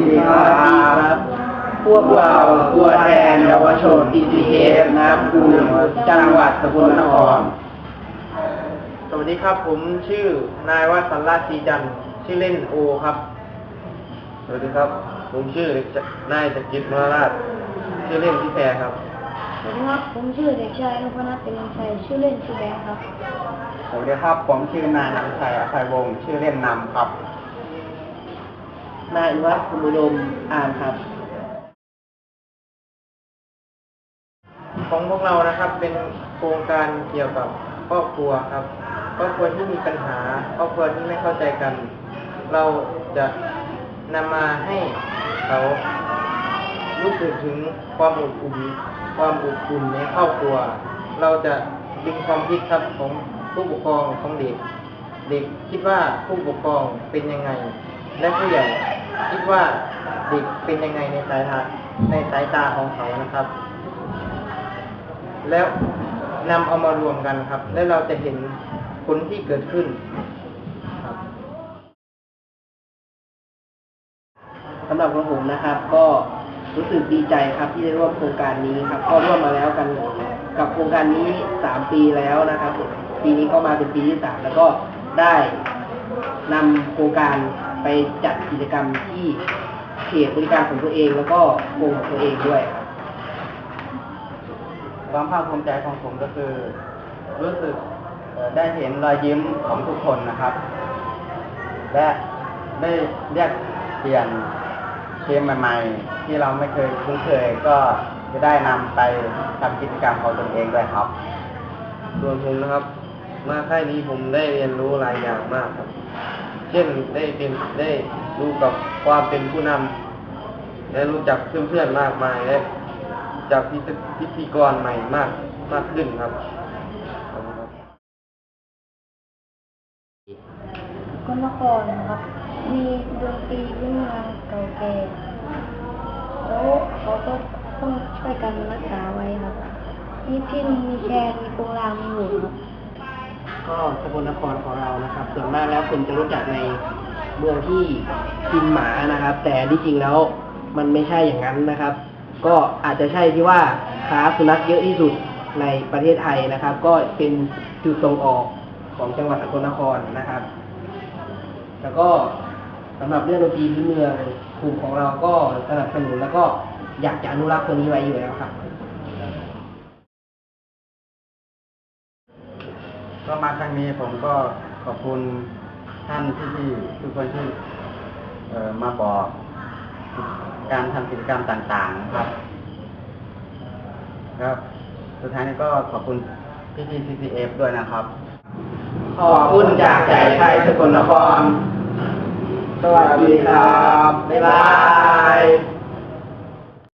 ดีครับ พวกเราตัวแทนเยาวชน TCF น้ำคูนจังหวัดสกลนคร สวัสดีครับผมชื่อนายวัฒนราชศรีจันทร์ชื่อเล่นโอครับ สวัสดีครับ ผมชื่อนายจักริดมรราชชื่อเล่นพี่แพรครับ สวัสดีครับ ผมชื่อเด็กชายนพนัทเป็นชัยชื่อเล่นชื่อแบงค์ครับ สวัสดีครับ ผมชื่อนายนำชัยอภัยวงศ์ชื่อเล่นนำครับ นายวัฒน์คุณอุดมอ่านครับ ของพวกเรานะครับเป็นโครงการเกี่ยวกับครอบครัวครับครอบครัวที่มีปัญหาครอบครัวที่ไม่เข้าใจกัน เราจะนำมาให้เขารู้สึกถึงความอบอุ่นความอบอุ่นในครอบครัว เราจะดึงความคิดครับของผู้ปกครองของเด็ก เด็กคิดว่าผู้ปกครองเป็นยังไง และผู้ใหญ่ คิดว่าเด็กเป็นยังไงในสายตาในสายตาของเขานะครับ แล้วนำเอามารวมกันครับ แล้วเราจะเห็นผลที่เกิดขึ้นครับสำหรับของผมนะครับ ก็รู้สึกดีใจครับที่ได้ร่วมโครงการนี้ครับ ก็ร่วมมาแล้วกันกับโครงการนี้สามปีแล้วนะครับ ปีนี้ก็มาเป็นปีที่สามแล้วก็ได้นำโครงการ ไปจัดกิจกรรมที่เขตบริการของตัวเอง แล้วก็วงของตัวเองด้วยครับความภาคภูมิใจของผมก็คือ รู้สึกเอ่อได้เห็นรอยยิ้มของทุกคนนะครับ และได้เรียกเปลี่ยนเกมใหม่ๆ ที่เราไม่เคยคุ้นเคยก็จะได้นำไปทำกิจกรรมของตนเองด้วยครับส่วนผมนะครับ มาค่ายนี้ผมได้เรียนรู้หลายอย่างมากครับ เช่นได้เป็นได้รู้กับความเป็นผู้นำและรู้จักเพื่อนๆมากมายและจากพิธีพิธีกรใหม่มากมากขึ้นครับขอบคุณครับสกลนครนะครับ มีดนตรีพื้นเมือเก่าแก่แล้วเขาก็ต้องช่วยกันรักษาไว้ครับมีพินมีแคนมีโปรงลางมีหูครับ ก็สกลนครของเรานะครับ ส่วนมากแล้วคนจะรู้จักในเมืองที่กินหมานะครับ แต่ที่จริงแล้วมันไม่ใช่อย่างนั้นนะครับ ก็อาจจะใช่ที่ว่าค้าสุนัขเยอะที่สุดในประเทศไทยนะครับ ก็เป็นจุดส่งออกของจังหวัดสกลนครนะครับ แล้วก็สำหรับเรื่องดนตรีพื้นเมืองกลุ่มของเราก็สนับสนุนแล้วก็อยากจะอนุรักษ์ตัวนี้ไว้อยู่แล้วครับ ก็มาครั้งนี้ผมก็ขอบคุณท่านที่ทุกคนที่เอ่อมาบอกการทำกิจกรรมต่างๆนะครับ ครับ สุดท้ายนี้ก็ขอบคุณพี่พี่ CCF ด้วยนะครับ ขอบคุณจากใจไทยสกลนคร สวัสดีครับ บ๊ายบาย